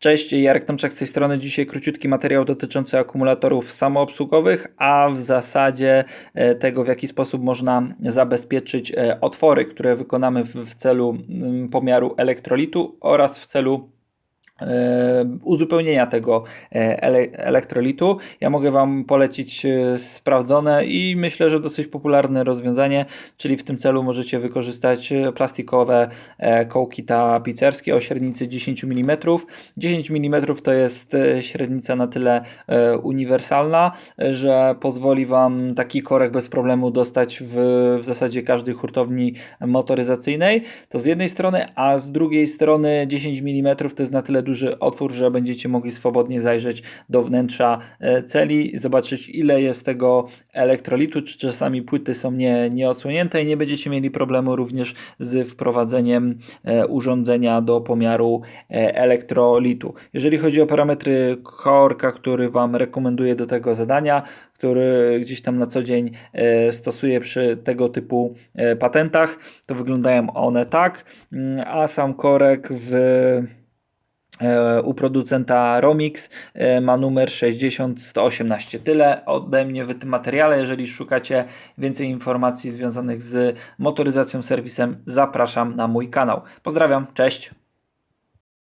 Cześć, Jarek Tomczak z tej strony. Dzisiaj króciutki materiał dotyczący akumulatorów samoobsługowych, a w zasadzie e, tego, w jaki sposób można zabezpieczyć e, otwory, które wykonamy w, celu mm, pomiaru elektrolitu oraz w celu uzupełnienia tego e, ele- elektrolitu. Ja mogę Wam polecić e, sprawdzone i myślę, że dosyć popularne rozwiązanie, czyli w tym celu możecie wykorzystać e, plastikowe e, kołki tapicerskie o średnicy 10 mm. 10 mm to jest e, średnica na tyle e, uniwersalna, e, że pozwoli Wam taki korek bez problemu dostać w, w zasadzie każdej hurtowni motoryzacyjnej. To z jednej strony, a z drugiej strony 10 mm to jest na tyle duży otwór, że będziecie mogli swobodnie zajrzeć do wnętrza e, celi, zobaczyć ile jest tego elektrolitu, czy czasami płyty są nie, nieodsłonięte i nie będziecie mieli problemu również z wprowadzeniem e, urządzenia do pomiaru e, elektrolitu. Jeżeli chodzi o parametry korka, który Wam rekomenduję do tego zadania, który gdzieś tam na co dzień stosuję przy tego typu patentach, to wyglądają one tak, Mm, a sam korek w u producenta Romix e, ma numer 60118. Tyle ode mnie w tym materiale. Jeżeli szukacie więcej informacji związanych z motoryzacją, serwisem, zapraszam na mój kanał. Pozdrawiam, cześć.